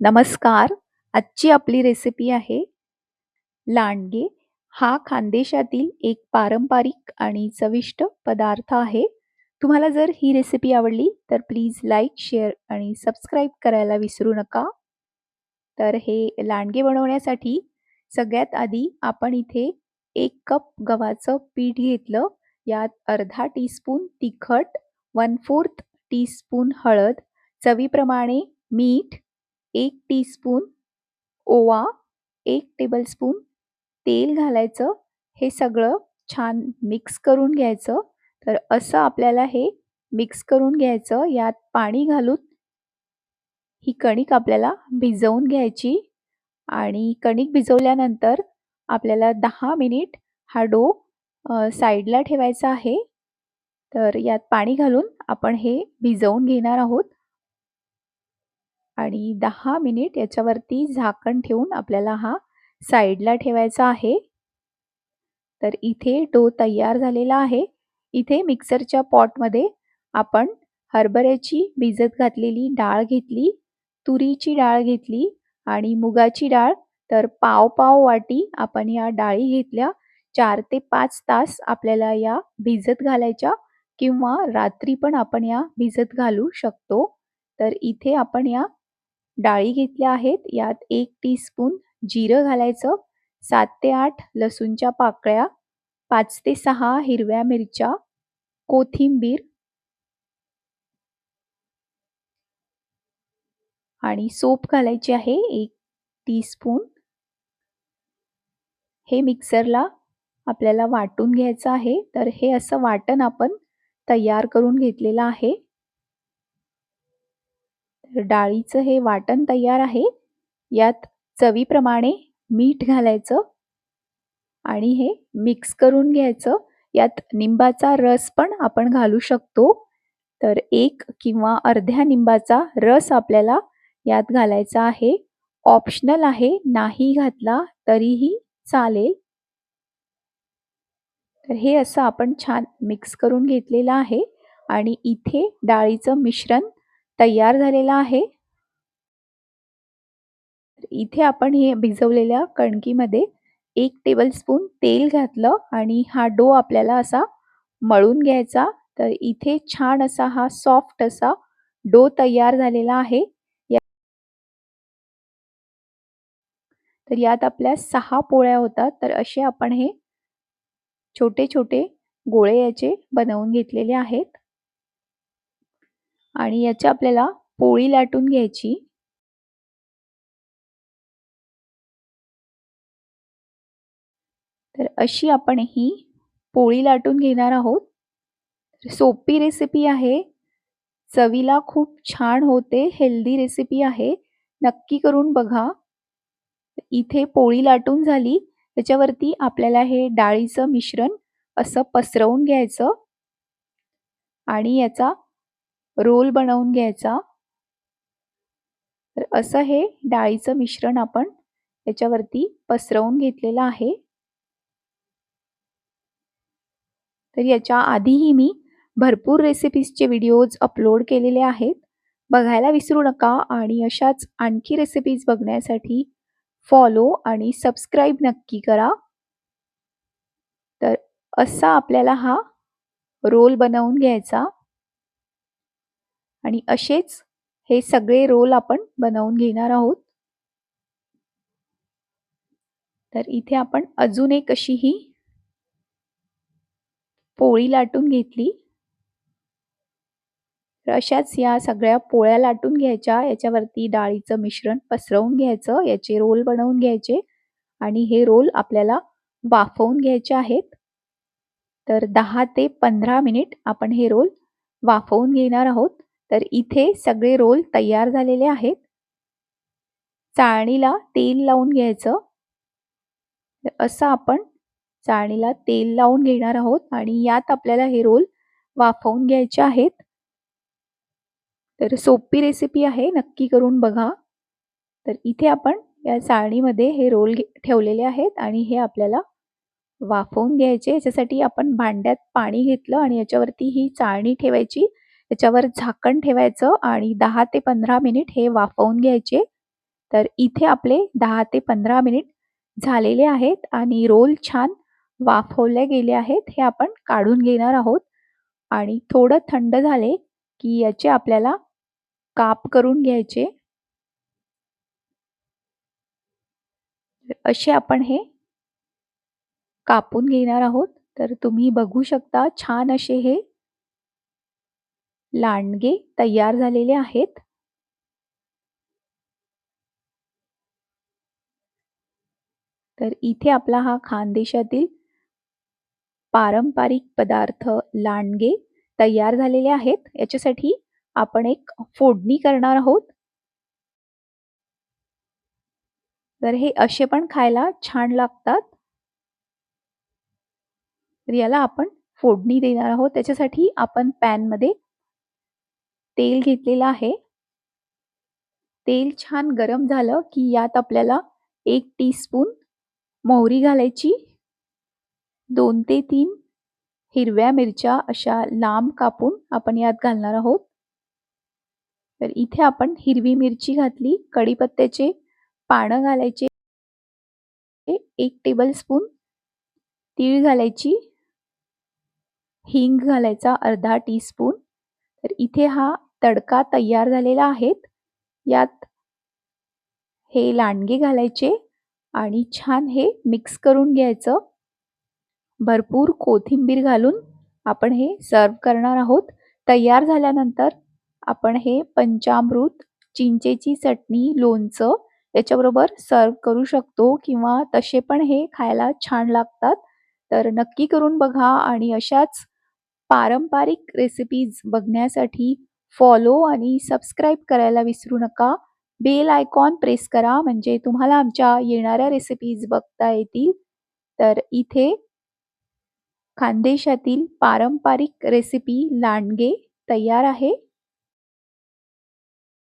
नमस्कार. आजची आपली रेसिपी आहे लांडगे. हा खानदेशातील एक पारंपरिक आणि चविष्ट पदार्थ आहे. तुम्हाला जर ही रेसिपी आवडली तर प्लीज लाईक शेअर आणि सबस्क्राईब करायला विसरू नका. तर हे लांडगे बनवण्यासाठी सगळ्यात आधी आपण इथे एक कप गव्हाचं पीठ घेतलं. यात अर्धा टीस्पून तिखट वन फोर्थ टीस्पून हळद चवीप्रमाणे मीठ एक टीस्पून ओवा एक टेबलस्पून तेल घालायचं. हे सगळं छान मिक्स करून घ्यायचं. तर असं आपल्याला हे मिक्स करून घ्यायचं. यात पाणी घालून ही कणिक आपल्याला भिजवून घ्यायची. आणि कणिक भिजवल्यानंतर आपल्याला दहा मिनिट हा डो साईडला ठेवायचा आहे. तर यात पाणी घालून आपण हे भिजवून घेणार आहोत. आणि दहा मिनिट याच्यावरती झाकण ठेवून आपल्याला हा साईडला ठेवायचा आहे. तर इथे डो तयार झालेला आहे. इथे मिक्सरच्या पॉटमध्ये आपण हरभऱ्याची भिजत घातलेली डाळ घेतली तुरीची डाळ घेतली आणि मुगाची डाळ. तर पाव पाव वाटी आपण या डाळी घेतल्या. चार ते पाच तास आपल्याला या भिजत घालायच्या किंवा रात्री पण आपण या भिजत घालू शकतो. तर इथे आपण या डाळी घेतल्या आहेत. यात एक टीस्पून जिरं घालायचं. सात ते आठ लसूणच्या पाकळ्या. पाच ते सहा हिरव्या मिरच्या. कोथिंबीर. आणि सोप घालायची आहे. एक टीस्पून हे मिक्सरला आपल्याला वाटून घ्यायचं आहे. तर हे असं वाटण आपण तयार करून घेतलेलं आहे. डाळीचं हे वाटण तयार आहे. यात चवीप्रमाणे मीठ घालायचं आणि हे मिक्स करून घ्यायचं. यात निंबाचा रस पण आपण घालू शकतो. तर एक किंवा अर्ध्या निंबाचा रस आपल्याला यात घालायचा आहे. ऑप्शनल आहे नाही घातला तरीही चालेल. तर हे असं आपण छान मिक्स करून घेतलेलं आहे. आणि इथे डाळीचं मिश्रण तयार झालेला आहे. इथे आपण हे भिजवलेल्या कणकीमध्ये एक टेबलस्पून तेल घातलं आणि हा डो आपल्याला असा मळून घ्यायचा. तर इथे छान असा हा सॉफ्ट असा डो तयार झालेला आहे. तर यात आपल्या सहा पोळ्या होतात. तर असे आपण हे छोटे छोटे गोळे याचे बनवून घेतलेले आहेत. आणि याची आपल्याला पोळी लाटून घ्यायची. तर अशी आपण ही पोळी लाटून घेणार आहोत. सोपी रेसिपी आहे. चवीला खूप छान होते हेल्दी रेसिपी आहे. नक्की करून बघा. इथे पोळी लाटून झाली. त्याच्यावरती आपल्याला हे डाळीचं मिश्रण असं पसरवून घ्यायचं. आणि याचा रोल बनवून घ्यायचा. तर असं हे डाळीचं मिश्रण आपण याच्यावरती पसरवून घेतलेलं आहे. तर याच्या आधीही मी भरपूर रेसिपीजचे व्हिडिओज अपलोड केलेले आहेत. बघायला विसरू नका आणि अशाच आणखी रेसिपीज बघण्यासाठी फॉलो आणि सबस्क्राईब नक्की करा. तर असा आपल्याला हा रोल बनवून घ्यायचा. आणि असेच हे सगळे रोल आपण बनवून घेणार आहोत. तर इथे आपण अजून एक अशी ही पोळी लाटून घेतली. तर अशाच या सगळ्या पोळ्या लाटून घ्यायच्या. याच्यावरती डाळीचं मिश्रण पसरवून घ्यायचं. याचे रोल बनवून घ्यायचे. आणि हे रोल आपल्याला वाफवून घ्यायचे आहेत. तर दहा ते पंधरा मिनिट आपण हे रोल वाफवून घेणार आहोत. तर इथे सगळे रोल तयार झालेले आहेत. चाळणीला तेल लावून घ्यायचं. असं आपण चाळणीला तेल लावून घेणार आहोत आणि यात आपल्याला हे रोल वाफवून घ्यायचे आहेत. तर सोपी रेसिपी आहे नक्की करून बघा. तर इथे आपण या चाळणीमध्ये हे रोल ठेवलेले आहेत आणि हे आपल्याला वाफवून घ्यायचे. याच्यासाठी आपण भांड्यात पाणी घेतलं आणि याच्यावरती ही चाळणी ठेवायची. त्याच्यावर झाकण ठेवायचं आणि दहा ते पंधरा मिनिट हे वाफवून घ्यायचे. तर इथे आपले दहा ते पंधरा मिनिट झालेले आहेत आणि रोल छान वाफवले गेले आहेत हे आपण काढून घेणार आहोत. आणि थोडं थंड झाले की याचे आपल्याला काप करून घ्यायचे. असे आपण हे कापून घेणार आहोत. तर तुम्ही बघू शकता छान असे हे लांडगे तयार झालेले आहेत. तर इथे आपला हा खानदेशातील पारंपरिक पदार्थ लांडगे तयार झालेले आहेत. याच्यासाठी आपण एक फोडणी करणार आहोत. तर हे असे पण खायला छान लागतात. तर याला आपण फोडणी देणार आहोत. त्याच्यासाठी आपण पॅनमध्ये तेल घेतलेलं आहे. तेल छान गरम झालं की यात आपल्याला एक टीस्पून मोहरी घालायची. दोन ते तीन हिरव्या मिरच्या अशा लांब कापून आपण यात घालणार आहोत. तर इथे आपण हिरवी मिरची घातली कढीपत्त्याचे पानं घालायचे. एक टेबल स्पून तीळ घालायची. हिंग घालायचा अर्धा टीस्पून तर इथे हा तडका तयार झालेला आहेत. यात हे लांडगे घालायचे आणि छान हे मिक्स करून घ्यायचं. भरपूर कोथिंबीर घालून आपण हे सर्व करणार आहोत. तयार झाल्यानंतर आपण हे पंचामृत चिंचेची चटणी लोणचं याच्याबरोबर सर्व करू शकतो किंवा तसे पण हे खायला छान लागतात. तर नक्की करून बघा आणि अशाच पारंपरिक रेसिपीज बघण्यासाठी फॉलो आणि सबस्क्राईब करायला विसरू नका. बेल आयकॉन प्रेस करा म्हणजे तुम्हाला आमच्या येणाऱ्या रेसिपीज बघता येतील. तर इथे खानदेशातील पारंपरिक रेसिपी लांडगे तयार आहे.